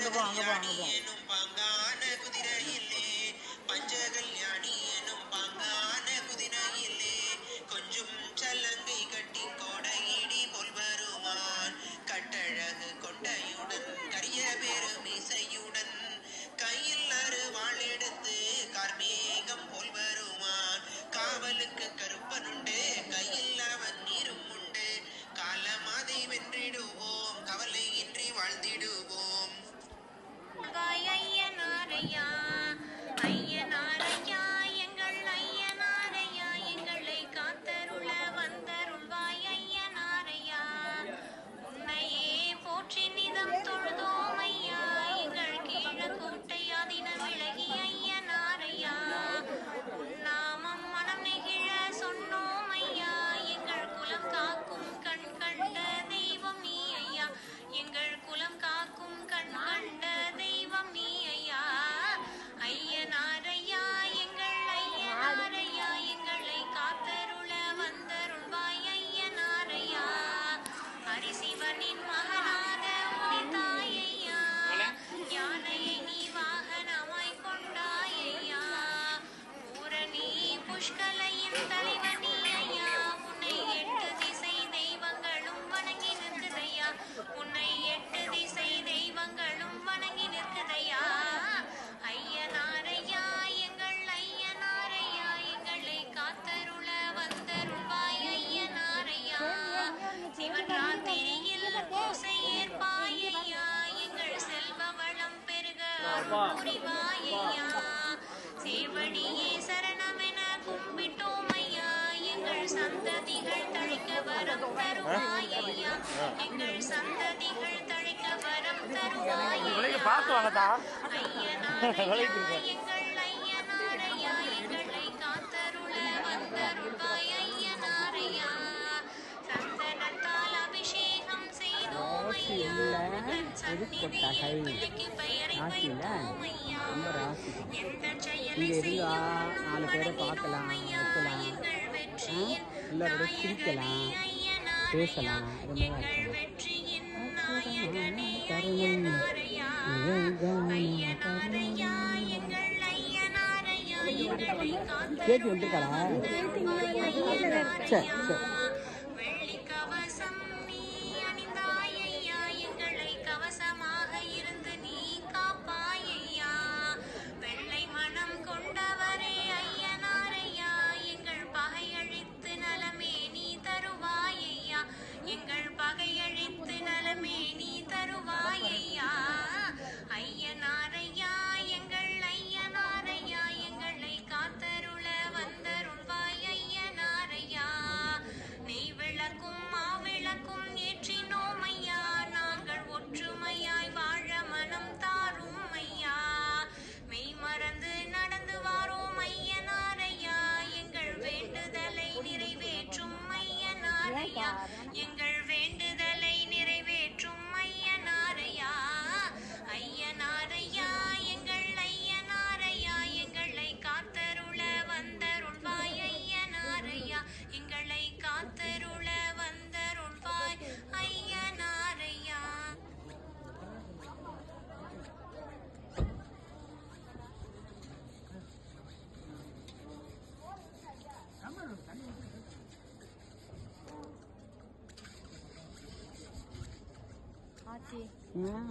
அங்கே போ அங்கே போ அங்கே போ சந்ததிகள் தழைக்க வரம் தருவாய் ஐயா எங்கள் சந்ததிகள் தழைக்க வரம் தருவாய் ஐயா பார்த்து வாங்கடா. எங்கள் ஐயனாரையா எங்களை காத்தருள வந்தருள்வாய் ஐயனாரையா சந்தனத்தால் அபிஷேகம் செய்தோம் பெயரை எந்த செயலை செய்தோம் நாலு இல்லை கூட சிரிக்கலாம் பேசலாம் கேட்டு வந்துருக்காளா? சரி சரி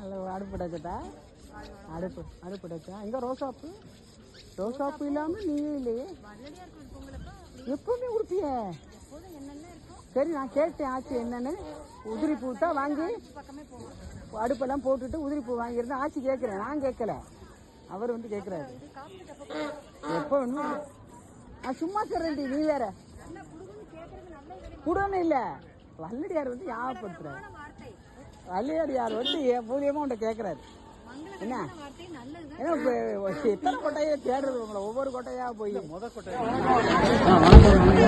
ಅಲ್ಲ ಆಡುಪಡಕದಾ அடுப்பு அடுப்பு டச்சா எங்கே ரோசாப்பு ரோசாப்பு இல்லாமல் நீயும் இல்லையே எப்பவுமே உடுப்பிய சரி நான் கேட்டேன் ஆச்சி என்னன்னு உதிரி பூ தான் வாங்கி அடுப்பெல்லாம் போட்டுட்டு உதிரி பூ வாங்கியிருந்தேன் ஆச்சி கேட்குறேன் நான் கேட்கல அவர் வந்து கேட்குறாரு எப்போ நான் சும்மா சொல்கிறேன்டி நீ வேற புடன்னு இல்லை வல்லடியார் வந்து ஞாபகப்படுத்துகிறேன் வள்ளியடியார் வந்து மூலியமா உன்ட்ட கேட்கிறாரு என்ன? எத்தனை கொட்டையை தேடுறது உங்களை? ஒவ்வொரு கொட்டையா போய்? முத கொட்டையா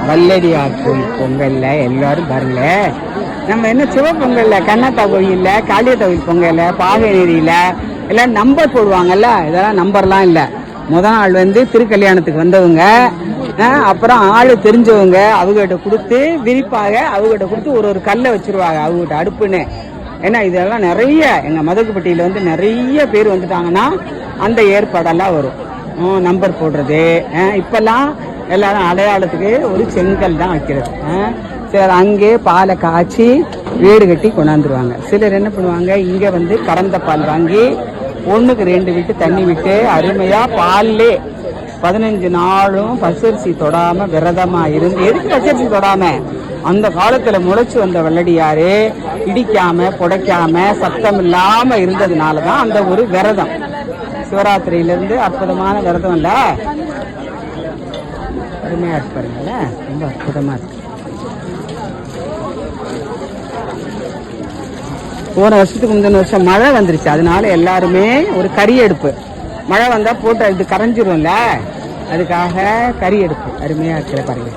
வல்லடியார் கோயில் பொங்கல்ல எல்லாரும் வரல நம்ம என்ன சிவப்பொங்கல்ல கண்ணாத்தா கோயில்ல காளியத்தா கோயில் பொங்கல்ல பாகை எல்லாம் நம்பர் போடுவாங்கல்ல? இதெல்லாம் நம்பர்லாம் இல்லை. முத நாள் வந்து திருக்கல்யாணத்துக்கு வந்தவங்க அப்புறம் ஆள் தெரிஞ்சவங்க அவங்ககிட்ட கொடுத்து விரிப்பாக அவங்ககிட்ட கொடுத்து ஒரு ஒரு கல்லை வச்சிருவாங்க. அவங்ககிட்ட அடுப்புன்னு. ஏன்னா இதெல்லாம் நிறைய எங்க மதகுப்பட்டியில வந்து நிறைய பேர் வந்துட்டாங்கன்னா அந்த ஏற்பாடெல்லாம் வரும். நம்பர் போடுறது இப்போல்லாம் இப்பெல்லாம் எல்லாரும் அடையாளத்துக்கு ஒரு செங்கல் தான் வைக்கிறது. சிலர் அங்கே பாலை காய்ச்சி வீடு கட்டி கொண்டாந்துருவாங்க. சிலர் என்ன பண்ணுவாங்க இங்கே வந்து கறந்த பால் வாங்கி ஒன்றுக்கு ரெண்டு விட்டு தண்ணி விட்டு அருமையாக பால்லே பதினஞ்சு நாளும் பச்சரிசி தொடாம விரதமா இருந்து எதுக்கு பச்சரிசி தொடாம? அந்த காலத்துல முளைச்சு வந்த வெள்ளடியாரு இடிக்காம புடைக்காம சத்தம் இல்லாம இருந்ததுனாலதான் அந்த ஒரு விரதம். சிவராத்திரியிலிருந்து அற்புதமான விரதம் இல்ல? அருமையா இருக்கு ரொம்ப அற்புதமா இருக்கு. போன வருஷத்துக்கு முந்தின வருஷம் மழை வந்துருச்சு. அதனால எல்லாருமே ஒரு கறி எடுப்பு. மழை வந்தா போட்டு இது கரைஞ்சிரும்ல? அதுக்காக கறி எடுப்பு அருமையா இருக்கிற பாருங்க.